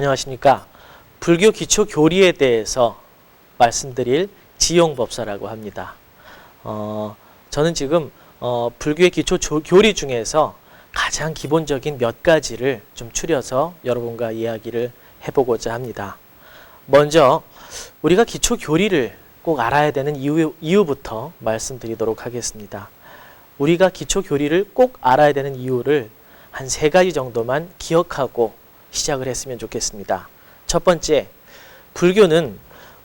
안녕하십니까. 불교 기초 교리에 대해서 말씀드릴 지용법사라고 합니다. 어, 저는 지금 어, 불교의 기초 조- 교리 중에서 가장 기본적인 몇 가지를 좀 추려서 여러분과 이야기를 해보고자 합니다. 먼저 우리가 기초 교리를 꼭 알아야 되는 이유, 이유부터 말씀드리도록 하겠습니다. 우리가 기초 교리를 꼭 알아야 되는 이유를 한 세 가지 정도만 기억하고 시작을 했으면 좋겠습니다. 첫 번째, 불교는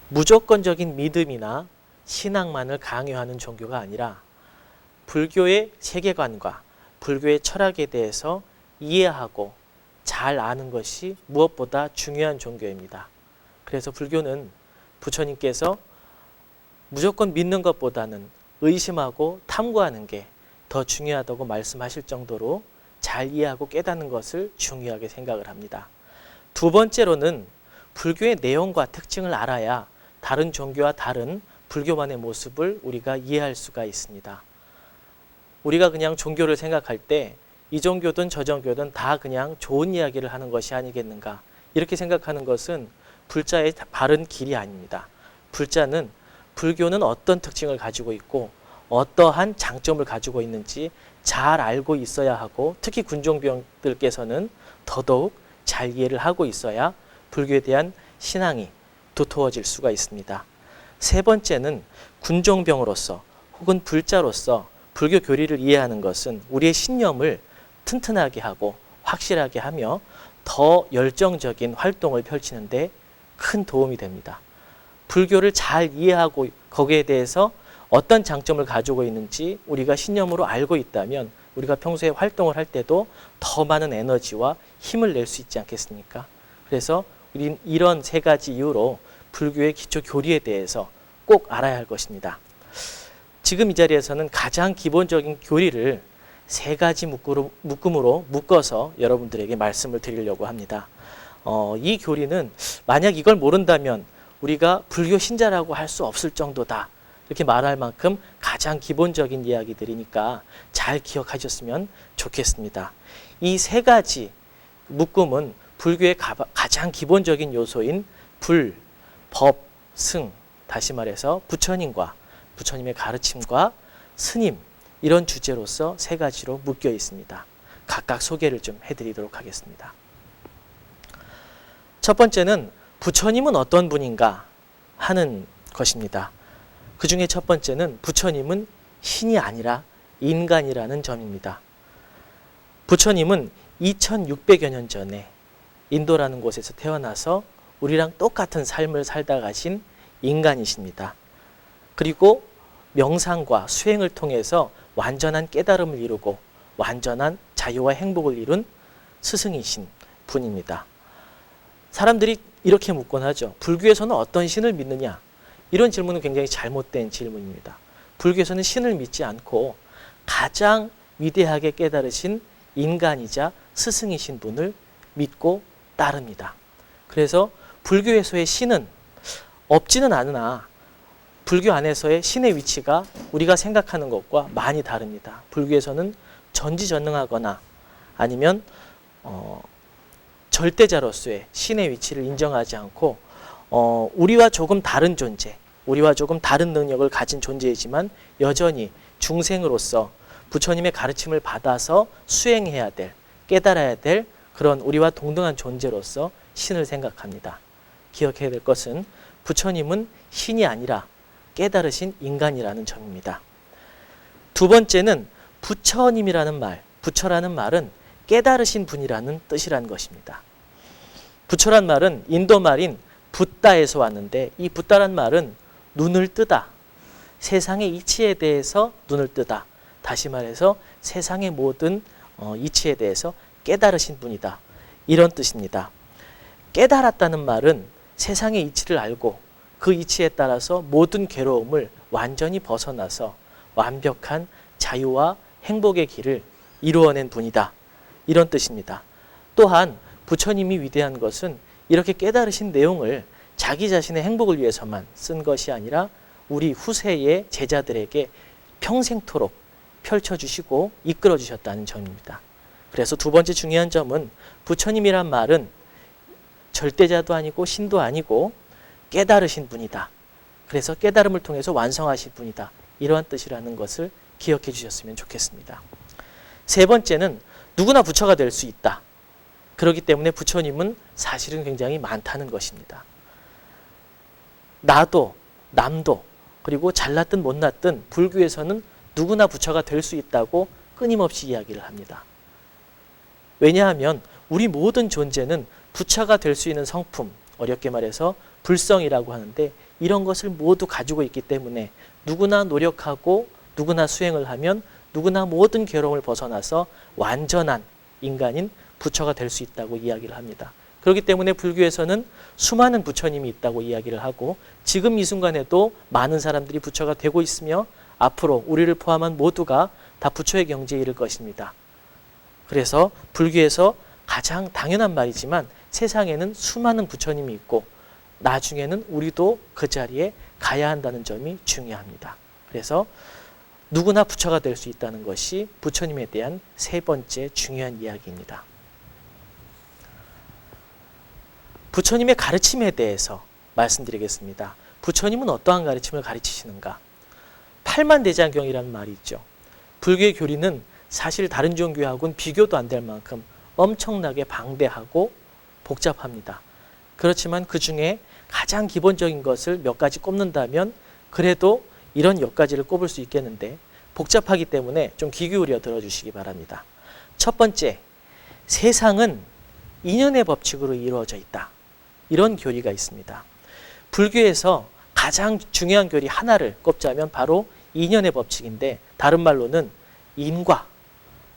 무조건적인 믿음이나 신앙만을 강요하는 종교가 아니라 불교의 세계관과 불교의 철학에 대해서 이해하고 잘 아는 것이 무엇보다 중요한 종교입니다. 그래서 불교는 부처님께서 무조건 믿는 것보다는 의심하고 탐구하는 게 더 중요하다고 말씀하실 정도로 잘 이해하고 깨닫는 것을 중요하게 생각을 합니다. 두 번째로는 불교의 내용과 특징을 알아야 다른 종교와 다른 불교만의 모습을 우리가 이해할 수가 있습니다. 우리가 그냥 종교를 생각할 때 이 종교든 저 종교든 다 그냥 좋은 이야기를 하는 것이 아니겠는가 이렇게 생각하는 것은 불자의 바른 길이 아닙니다. 불자는 불교는 어떤 특징을 가지고 있고 어떠한 장점을 가지고 있는지 잘 알고 있어야 하고 특히 군종병들께서는 더더욱 잘 이해를 하고 있어야 불교에 대한 신앙이 두터워질 수가 있습니다. 세 번째는 군종병으로서 혹은 불자로서 불교 교리를 이해하는 것은 우리의 신념을 튼튼하게 하고 확실하게 하며 더 열정적인 활동을 펼치는데 큰 도움이 됩니다. 불교를 잘 이해하고 거기에 대해서 어떤 장점을 가지고 있는지 우리가 신념으로 알고 있다면 우리가 평소에 활동을 할 때도 더 많은 에너지와 힘을 낼 수 있지 않겠습니까? 그래서 우린 이런 세 가지 이유로 불교의 기초 교리에 대해서 꼭 알아야 할 것입니다. 지금 이 자리에서는 가장 기본적인 교리를 세 가지 묶음으로 묶어서 여러분들에게 말씀을 드리려고 합니다. 어, 이 교리는 만약 이걸 모른다면 우리가 불교 신자라고 할 수 없을 정도다. 이렇게 말할 만큼 가장 기본적인 이야기들이니까 잘 기억하셨으면 좋겠습니다. 이 세 가지 묶음은 불교의 가, 가장 기본적인 요소인 불, 법, 승, 다시 말해서 부처님과 부처님의 가르침과 스님 이런 주제로서 세 가지로 묶여 있습니다. 각각 소개를 좀 해드리도록 하겠습니다. 첫 번째는 부처님은 어떤 분인가 하는 것입니다. 그 중에 첫 번째는 부처님은 신이 아니라 인간이라는 점입니다. 부처님은 2600여 년 전에 인도라는 곳에서 태어나서 우리랑 똑같은 삶을 살다 가신 인간이십니다. 그리고 명상과 수행을 통해서 완전한 깨달음을 이루고 완전한 자유와 행복을 이룬 스승이신 분입니다. 사람들이 이렇게 묻곤 하죠. 불교에서는 어떤 신을 믿느냐? 이런 질문은 굉장히 잘못된 질문입니다. 불교에서는 신을 믿지 않고 가장 위대하게 깨달으신 인간이자 스승이신 분을 믿고 따릅니다. 그래서 불교에서의 신은 없지는 않으나 불교 안에서의 신의 위치가 우리가 생각하는 것과 많이 다릅니다. 불교에서는 전지전능하거나 아니면 어, 절대자로서의 신의 위치를 인정하지 않고 어, 우리와 조금 다른 존재, 우리와 조금 다른 능력을 가진 존재이지만 여전히 중생으로서 부처님의 가르침을 받아서 수행해야 될, 깨달아야 될 그런 우리와 동등한 존재로서 신을 생각합니다. 기억해야 될 것은 부처님은 신이 아니라 깨달으신 인간이라는 점입니다. 두 번째는 부처님이라는 말, 부처라는 말은 깨달으신 분이라는 뜻이라는 것입니다. 부처란 말은 인도 말인 붓다에서 왔는데 이 붓다란 말은 눈을 뜨다. 세상의 이치에 대해서 눈을 뜨다. 다시 말해서 세상의 모든 어, 이치에 대해서 깨달으신 분이다. 이런 뜻입니다. 깨달았다는 말은 세상의 이치를 알고 그 이치에 따라서 모든 괴로움을 완전히 벗어나서 완벽한 자유와 행복의 길을 이루어낸 분이다. 이런 뜻입니다. 또한 부처님이 위대한 것은 이렇게 깨달으신 내용을 자기 자신의 행복을 위해서만 쓴 것이 아니라 우리 후세의 제자들에게 평생토록 펼쳐주시고 이끌어 주셨다는 점입니다. 그래서 두 번째 중요한 점은 부처님이란 말은 절대자도 아니고 신도 아니고 깨달으신 분이다. 그래서 깨달음을 통해서 완성하실 분이다. 이러한 뜻이라는 것을 기억해 주셨으면 좋겠습니다. 세 번째는 누구나 부처가 될 수 있다. 그렇기 때문에 부처님은 사실은 굉장히 많다는 것입니다. 나도 남도 그리고 잘났든 못났든 불교에서는 누구나 부처가 될 수 있다고 끊임없이 이야기를 합니다. 왜냐하면 우리 모든 존재는 부처가 될 수 있는 성품, 어렵게 말해서 불성이라고 하는데 이런 것을 모두 가지고 있기 때문에 누구나 노력하고 누구나 수행을 하면 누구나 모든 괴로움을 벗어나서 완전한 인간인 부처가 될 수 있다고 이야기를 합니다. 그렇기 때문에 불교에서는 수많은 부처님이 있다고 이야기를 하고 지금 이 순간에도 많은 사람들이 부처가 되고 있으며 앞으로 우리를 포함한 모두가 다 부처의 경지에 이를 것입니다. 그래서 불교에서 가장 당연한 말이지만 세상에는 수많은 부처님이 있고 나중에는 우리도 그 자리에 가야 한다는 점이 중요합니다. 그래서 누구나 부처가 될 수 있다는 것이 부처님에 대한 세 번째 중요한 이야기입니다. 부처님의 가르침에 대해서 말씀드리겠습니다. 부처님은 어떠한 가르침을 가르치시는가? 팔만대장경이라는 말이 있죠. 불교의 교리는 사실 다른 종교하고는 비교도 안 될 만큼 엄청나게 방대하고 복잡합니다. 그렇지만 그 중에 가장 기본적인 것을 몇 가지 꼽는다면 그래도 이런 몇 가지를 꼽을 수 있겠는데 복잡하기 때문에 좀 귀 기울여 들어주시기 바랍니다. 첫 번째, 세상은 인연의 법칙으로 이루어져 있다. 이런 교리가 있습니다. 불교에서 가장 중요한 교리 하나를 꼽자면 바로 인연의 법칙인데 다른 말로는 인과,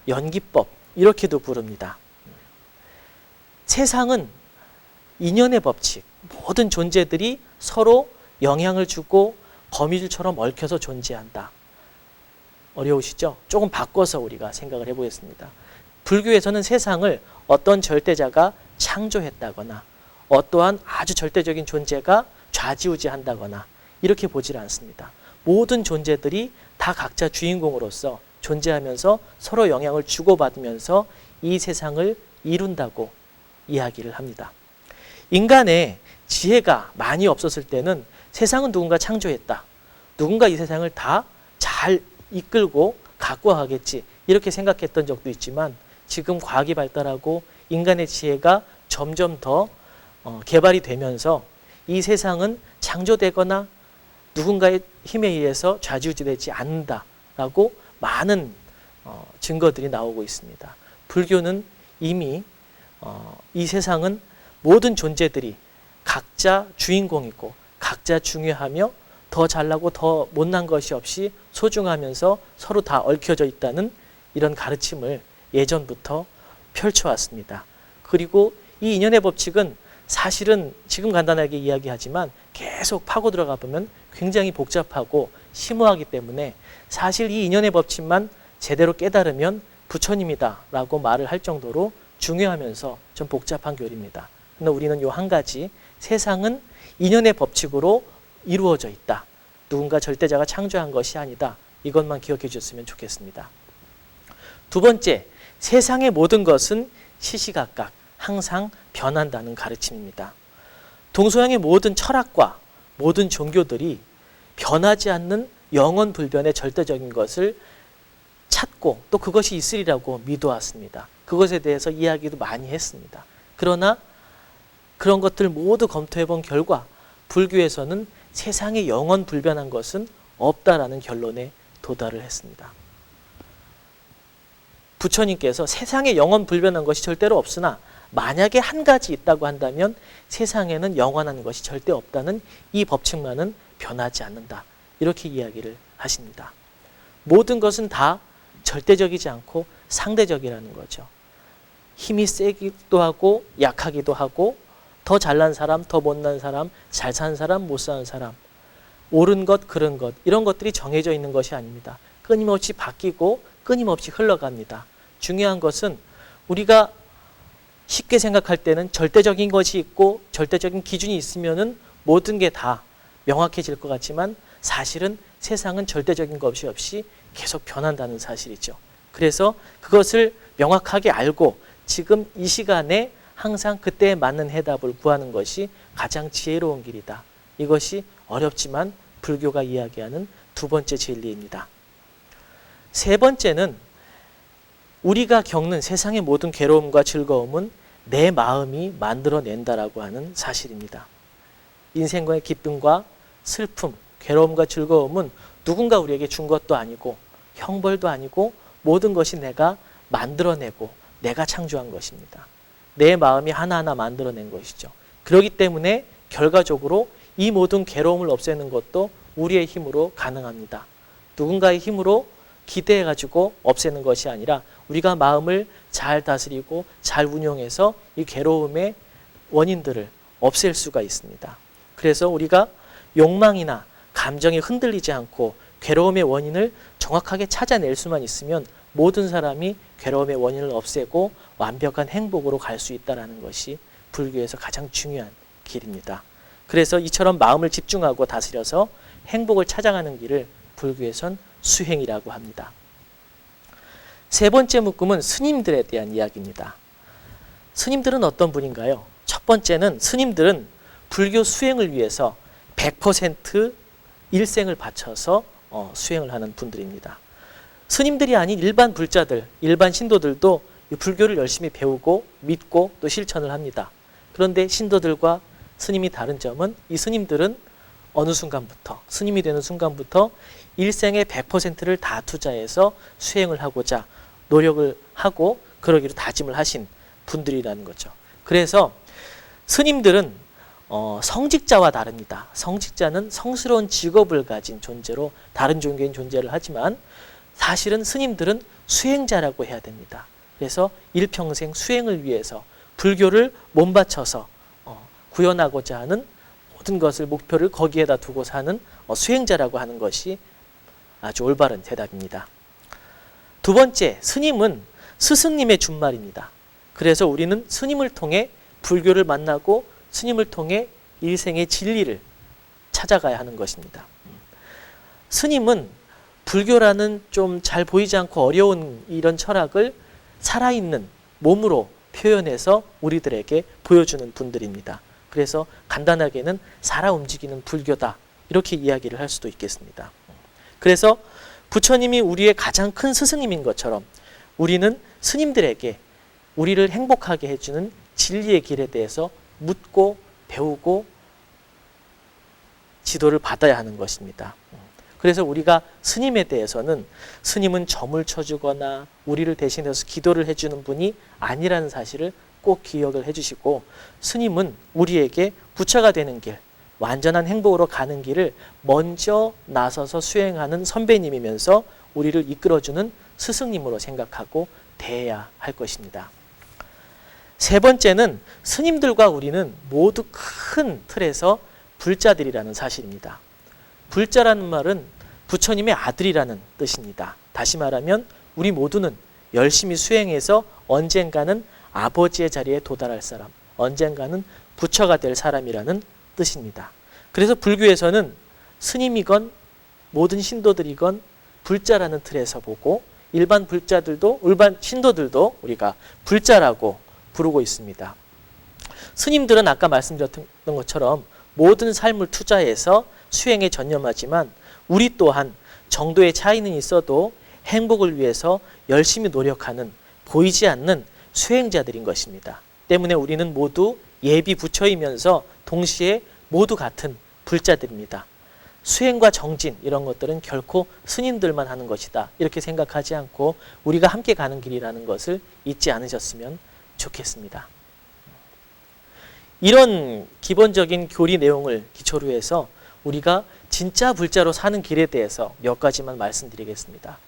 연기법 이렇게도 부릅니다. 세상은 인연의 법칙, 모든 존재들이 서로 영향을 주고 거미줄처럼 얽혀서 존재한다. 어려우시죠? 조금 바꿔서 우리가 생각을 해보겠습니다. 불교에서는 세상을 어떤 절대자가 창조했다거나 어떠한 아주 절대적인 존재가 좌지우지한다거나 이렇게 보질 않습니다. 모든 존재들이 다 각자 주인공으로서 존재하면서 서로 영향을 주고받으면서 이 세상을 이룬다고 이야기를 합니다. 인간의 지혜가 많이 없었을 때는 세상은 누군가 창조했다. 누군가 이 세상을 다 잘 이끌고 갖고 가겠지. 이렇게 생각했던 적도 있지만 지금 과학이 발달하고 인간의 지혜가 점점 더 어, 개발이 되면서 이 세상은 창조되거나 누군가의 힘에 의해서 좌지우지되지 않는다라고 많은 어, 증거들이 나오고 있습니다. 불교는 이미 어, 이 세상은 모든 존재들이 각자 주인공이고 각자 중요하며 더 잘나고 더 못난 것이 없이 소중하면서 서로 다 얽혀져 있다는 이런 가르침을 예전부터 펼쳐왔습니다. 그리고 이 인연의 법칙은 사실은 지금 간단하게 이야기하지만 계속 파고 들어가 보면 굉장히 복잡하고 심오하기 때문에 사실 이 인연의 법칙만 제대로 깨달으면 부처님이다라고 말을 할 정도로 중요하면서 좀 복잡한 교리입니다. 근데 우리는 요 한 가지 세상은 인연의 법칙으로 이루어져 있다. 누군가 절대자가 창조한 것이 아니다. 이것만 기억해 주셨으면 좋겠습니다. 두 번째, 세상의 모든 것은 시시각각 항상 변한다는 가르침입니다. 동서양의 모든 철학과 모든 종교들이 변하지 않는 영원 불변의 절대적인 것을 찾고 또 그것이 있으리라고 믿어왔습니다. 그것에 대해서 이야기도 많이 했습니다. 그러나 그런 것들 모두 검토해 본 결과 불교에서는 세상에 영원 불변한 것은 없다라는 결론에 도달을 했습니다. 부처님께서 세상에 영원 불변한 것이 절대로 없으나 만약에 한 가지 있다고 한다면 세상에는 영원한 것이 절대 없다는 이 법칙만은 변하지 않는다. 이렇게 이야기를 하십니다. 모든 것은 다 절대적이지 않고 상대적이라는 거죠. 힘이 세기도 하고 약하기도 하고 더 잘난 사람, 더 못난 사람, 잘 사는 사람, 못 사는 사람, 옳은 것, 그른 것 이런 것들이 정해져 있는 것이 아닙니다. 끊임없이 바뀌고 끊임없이 흘러갑니다. 중요한 것은 우리가 쉽게 생각할 때는 절대적인 것이 있고 절대적인 기준이 있으면은 모든 게 다 명확해질 것 같지만 사실은 세상은 절대적인 것이 없이 계속 변한다는 사실이죠. 그래서 그것을 명확하게 알고 지금 이 시간에 항상 그때에 맞는 해답을 구하는 것이 가장 지혜로운 길이다. 이것이 어렵지만 불교가 이야기하는 두 번째 진리입니다. 세 번째는 우리가 겪는 세상의 모든 괴로움과 즐거움은 내 마음이 만들어낸다라고 하는 사실입니다. 인생과의 기쁨과 슬픔, 괴로움과 즐거움은 누군가 우리에게 준 것도 아니고 형벌도 아니고 모든 것이 내가 만들어내고 내가 창조한 것입니다. 내 마음이 하나하나 만들어낸 것이죠. 그렇기 때문에 결과적으로 이 모든 괴로움을 없애는 것도 우리의 힘으로 가능합니다. 누군가의 힘으로 기대해 가지고 없애는 것이 아니라 우리가 마음을 잘 다스리고 잘 운용해서 이 괴로움의 원인들을 없앨 수가 있습니다. 그래서 우리가 욕망이나 감정이 흔들리지 않고 괴로움의 원인을 정확하게 찾아낼 수만 있으면 모든 사람이 괴로움의 원인을 없애고 완벽한 행복으로 갈 수 있다라는 것이 불교에서 가장 중요한 길입니다. 그래서 이처럼 마음을 집중하고 다스려서 행복을 찾아가는 길을 불교에선 수행이라고 합니다. 세 번째 묶음은 스님들에 대한 이야기입니다. 스님들은 어떤 분인가요? 첫 번째는 스님들은 불교 수행을 위해서 100% 일생을 바쳐서 어, 수행을 하는 분들입니다. 스님들이 아닌 일반 불자들, 일반 신도들도 이 불교를 열심히 배우고 믿고 또 실천을 합니다. 그런데 신도들과 스님이 다른 점은 이 스님들은 어느 순간부터 스님이 되는 순간부터 일생의 100%를 다 투자해서 수행을 하고자 노력을 하고 그러기로 다짐을 하신 분들이라는 거죠. 그래서 스님들은 어, 성직자와 다릅니다. 성직자는 성스러운 직업을 가진 존재로 다른 종교인 존재를 하지만 사실은 스님들은 수행자라고 해야 됩니다. 그래서 일평생 수행을 위해서 불교를 몸바쳐서 어, 구현하고자 하는 모든 것을 목표를 거기에다 두고 사는 어, 수행자라고 하는 것이 아주 올바른 대답입니다. 두 번째, 스님은 스승님의 준말입니다. 그래서 우리는 스님을 통해 불교를 만나고 스님을 통해 일생의 진리를 찾아가야 하는 것입니다. 스님은 불교라는 좀 잘 보이지 않고 어려운 이런 철학을 살아있는 몸으로 표현해서 우리들에게 보여주는 분들입니다. 그래서 간단하게는 살아 움직이는 불교다. 이렇게 이야기를 할 수도 있겠습니다. 그래서 부처님이 우리의 가장 큰 스승님인 것처럼 우리는 스님들에게 우리를 행복하게 해주는 진리의 길에 대해서 묻고 배우고 지도를 받아야 하는 것입니다. 그래서 우리가 스님에 대해서는 스님은 점을 쳐주거나 우리를 대신해서 기도를 해주는 분이 아니라는 사실을 꼭 기억을 해주시고 스님은 우리에게 부처가 되는 길, 완전한 행복으로 가는 길을 먼저 나서서 수행하는 선배님이면서 우리를 이끌어주는 스승님으로 생각하고 대해야 할 것입니다. 세 번째는 스님들과 우리는 모두 큰 틀에서 불자들이라는 사실입니다. 불자라는 말은 부처님의 아들이라는 뜻입니다. 다시 말하면 우리 모두는 열심히 수행해서 언젠가는 아버지의 자리에 도달할 사람, 언젠가는 부처가 될 사람이라는 뜻입니다. 그래서 불교에서는 스님이건 모든 신도들이건 불자라는 틀에서 보고 일반 불자들도 일반 신도들도 우리가 불자라고 부르고 있습니다. 스님들은 아까 말씀드렸던 것처럼 모든 삶을 투자해서 수행에 전념하지만 우리 또한 정도의 차이는 있어도 행복을 위해서 열심히 노력하는 보이지 않는 수행자들인 것입니다. 때문에 우리는 모두 예비 부처이면서 동시에 모두 같은 불자들입니다. 수행과 정진 이런 것들은 결코 스님들만 하는 것이다. 이렇게 생각하지 않고 우리가 함께 가는 길이라는 것을 잊지 않으셨으면 좋겠습니다. 이런 기본적인 교리 내용을 기초로 해서 우리가 진짜 불자로 사는 길에 대해서 몇 가지만 말씀드리겠습니다.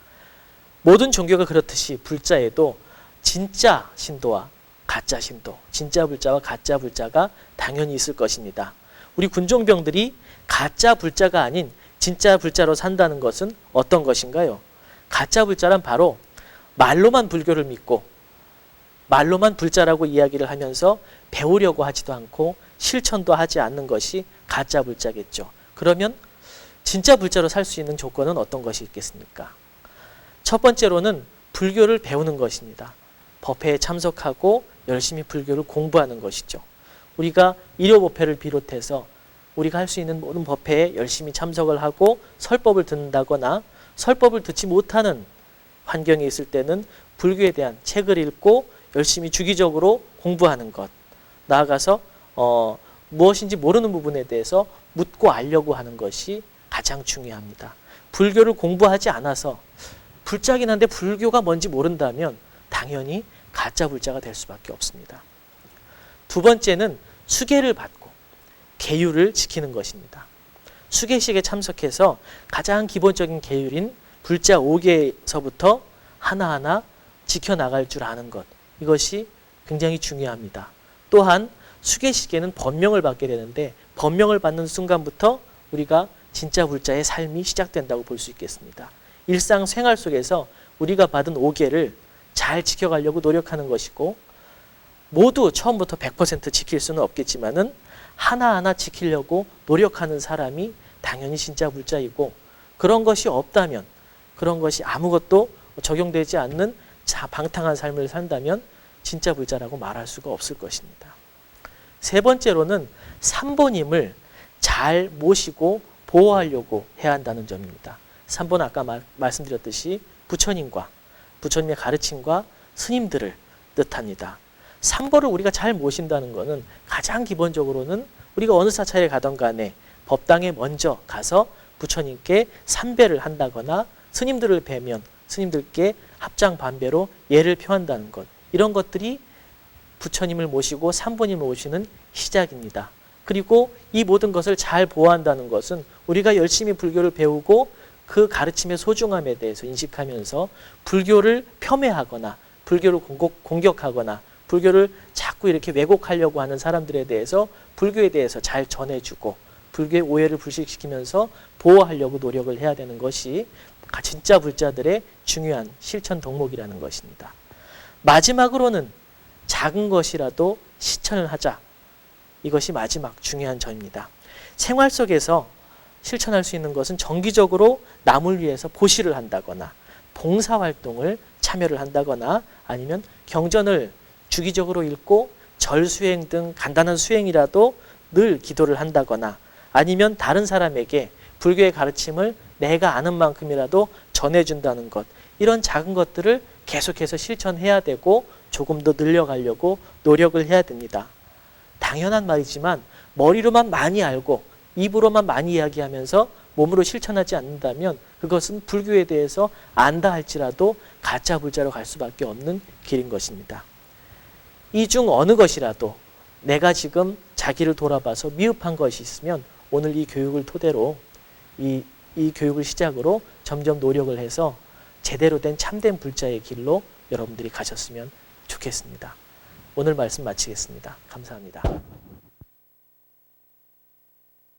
모든 종교가 그렇듯이 불자에도 진짜 신도와 가짜 신도, 진짜 불자와 가짜 불자가 당연히 있을 것입니다. 우리 군종병들이 가짜 불자가 아닌 진짜 불자로 산다는 것은 어떤 것인가요? 가짜 불자란 바로 말로만 불교를 믿고 말로만 불자라고 이야기를 하면서 배우려고 하지도 않고 실천도 하지 않는 것이 가짜 불자겠죠. 그러면 진짜 불자로 살 수 있는 조건은 어떤 것이 있겠습니까? 첫 번째로는 불교를 배우는 것입니다. 법회에 참석하고 열심히 불교를 공부하는 것이죠. 우리가 일요 법회를 비롯해서 우리가 할 수 있는 모든 법회에 열심히 참석을 하고 설법을 듣는다거나 설법을 듣지 못하는 환경에 있을 때는 불교에 대한 책을 읽고 열심히 주기적으로 공부하는 것. 나아가서 어, 무엇인지 모르는 부분에 대해서 묻고 알려고 하는 것이 가장 중요합니다. 불교를 공부하지 않아서 불자긴 한데 불교가 뭔지 모른다면 당연히 가짜 불자가 될 수밖에 없습니다. 두 번째는 수계를 받고 계율을 지키는 것입니다. 수계식에 참석해서 가장 기본적인 계율인 불자 5개에서부터 하나하나 지켜나갈 줄 아는 것. 이것이 굉장히 중요합니다. 또한 수계식에는 법명을 받게 되는데 법명을 받는 순간부터 우리가 진짜 불자의 삶이 시작된다고 볼 수 있겠습니다. 일상 생활 속에서 우리가 받은 5개를 잘 지켜가려고 노력하는 것이고 모두 처음부터 100% 지킬 수는 없겠지만은 하나하나 지키려고 노력하는 사람이 당연히 진짜 불자이고 그런 것이 없다면 그런 것이 아무것도 적용되지 않는 자 방탕한 삶을 산다면 진짜 불자라고 말할 수가 없을 것입니다. 세 번째로는 삼보님을 잘 모시고 보호하려고 해야 한다는 점입니다. 삼보는 아까 말, 말씀드렸듯이 부처님과 부처님의 가르침과 스님들을 뜻합니다. 삼보를 우리가 잘 모신다는 것은 가장 기본적으로는 우리가 어느 사찰에 가던 간에 법당에 먼저 가서 부처님께 삼배를 한다거나 스님들을 뵈면 스님들께 합장 반배로 예를 표한다는 것 이런 것들이 부처님을 모시고 삼보님을 모시는 시작입니다. 그리고 이 모든 것을 잘 보호한다는 것은 우리가 열심히 불교를 배우고 그 가르침의 소중함에 대해서 인식하면서 불교를 폄훼하거나 불교를 공격, 공격 하거나 불교를 자꾸 이렇게 왜곡하려고 하는 사람들에 대해서 불교에 대해서 잘 전해주고 불교의 오해를 불식시키면서 보호하려고 노력을 해야 되는 것이 진짜 불자들의 중요한 실천 덕목이라는 것입니다. 마지막으로는 작은 것이라도 실천을 하자. 이것이 마지막 중요한 점입니다. 생활 속에서 실천할 수 있는 것은 정기적으로 남을 위해서 보시를 한다거나 봉사활동을 참여를 한다거나 아니면 경전을 주기적으로 읽고 절수행 등 간단한 수행이라도 늘 기도를 한다거나 아니면 다른 사람에게 불교의 가르침을 내가 아는 만큼이라도 전해준다는 것 이런 작은 것들을 계속해서 실천해야 되고 조금 더 늘려가려고 노력을 해야 됩니다. 당연한 말이지만 머리로만 많이 알고 입으로만 많이 이야기하면서 몸으로 실천하지 않는다면 그것은 불교에 대해서 안다 할지라도 가짜 불자로 갈 수밖에 없는 길인 것입니다. 이 중 어느 것이라도 내가 지금 자기를 돌아봐서 미흡한 것이 있으면 오늘 이 교육을 토대로 이, 이 교육을 시작으로 점점 노력을 해서 제대로 된 참된 불자의 길로 여러분들이 가셨으면 좋겠습니다. 오늘 말씀 마치겠습니다. 감사합니다.